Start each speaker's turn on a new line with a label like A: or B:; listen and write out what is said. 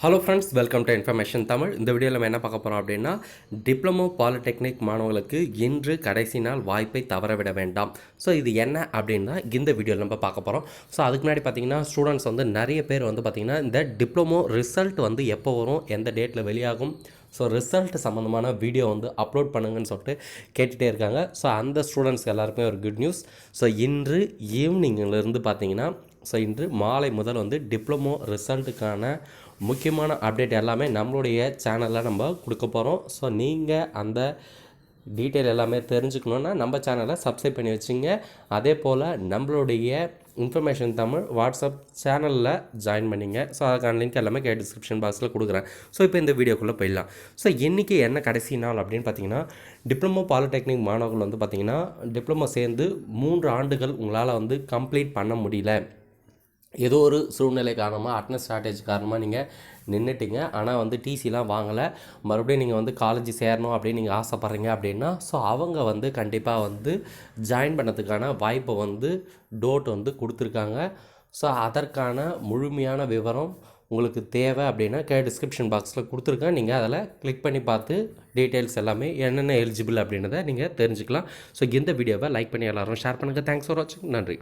A: Hello friends welcome to information Tamil இந்த வீடியோவில் நம்ம என்ன பார்க்க போகிறோம் அப்படின்னா டிப்ளமோ பாலிடெக்னிக் மாணவர்களுக்கு இன்று கடைசி நாள் வாய்ப்பை தவறவிட வேண்டாம். ஸோ இது என்ன அப்படின்னா இந்த வீடியோவில் நம்ம பார்க்க போகிறோம் ஸோ அதுக்கு முன்னாடி பார்த்தீங்கன்னா ஸ்டூடெண்ட்ஸ் வந்து நிறைய பேர் வந்து பார்த்திங்கன்னா இந்த டிப்ளமோ ரிசல்ட் வந்து எப்போ வரும் எந்த டேட்டில் வெளியாகும் ஸோ ரிசல்ட் சம்மந்தமான வீடியோ வந்து அப்லோட் பண்ணுங்கன்னு சொல்லிட்டு கேட்டுகிட்டே இருக்காங்க. ஸோ அந்த ஸ்டூடெண்ட்ஸ்க்கு எல்லாருக்குமே ஒரு குட் நியூஸ் ஸோ இன்று ஈவினிங்லேருந்து பார்த்தீங்கன்னா ஸோ இன்று மாலை முதல் வந்து டிப்ளமோ ரிசல்ட்டுக்கான முக்கியமான அப்டேட் எல்லாமே நம்மளுடைய சேனலில் நம்ம கொடுக்க போகிறோம் ஸோ நீங்கள் அந்த டீட்டெயில் எல்லாமே தெரிஞ்சுக்கணுன்னா நம்ம சேனலை சப்ஸ்கிரைப் பண்ணி வச்சுங்க. அதே போல் நம்மளுடைய இன்ஃபர்மேஷன் தமிழ் வாட்ஸ்அப் சேனலில் ஜாயின் பண்ணிங்க. ஸோ அதுக்கான லிங்க் எல்லாமே கே டிஸ்கிரிப்ஷன் பாக்ஸில் கொடுக்குறேன். ஸோ இப்போ இந்த வீடியோக்குள்ளே போயிடலாம். ஸோ இன்றைக்கி என்ன கடைசி நாள் அப்படின்னு பார்த்தீங்கன்னா டிப்ளமோ பாலிடெக்னிக் மாணவர்கள் வந்து பார்த்திங்கன்னா டிப்ளமோ சேர்ந்து மூன்று ஆண்டுகள் உங்களால் வந்து கம்ப்ளீட் பண்ண முடியல. ஏதோ ஒரு சூழ்நிலை காரணமாக அட்னஸ் ஷார்ட்டேஜ் காரணமாக நீங்கள் நின்றுட்டீங்க ஆனால் வந்து டிசிலாம் வாங்கலை. மறுபடியும் நீங்கள் வந்து காலேஜ் சேரணும் அப்படின்னு நீங்கள் ஆசைப்பட்றீங்க அப்படின்னா ஸோ அவங்க வந்து கண்டிப்பாக வந்து ஜாயின் பண்ணதுக்கான வாய்ப்பை வந்து டோட் வந்து கொடுத்துருக்காங்க. ஸோ அதற்கான முழுமையான விவரம் உங்களுக்கு தேவை அப்படின்னா கே டிஸ்கிரிப்ஷன் பாக்ஸில் கொடுத்துருக்கேன். நீங்கள் அதில் கிளிக் பண்ணி பார்த்து டீட்டெயில்ஸ் எல்லாமே என்னென்ன எலிஜிபிள் அப்படின்றத நீங்கள் தெரிஞ்சுக்கலாம். ஸோ இந்த வீடியோவை லைக் பண்ணி எல்லாரும் ஷேர் பண்ணுங்கள் தேங்க்ஸ் ஃபார் வாட்சிங் நன்றி.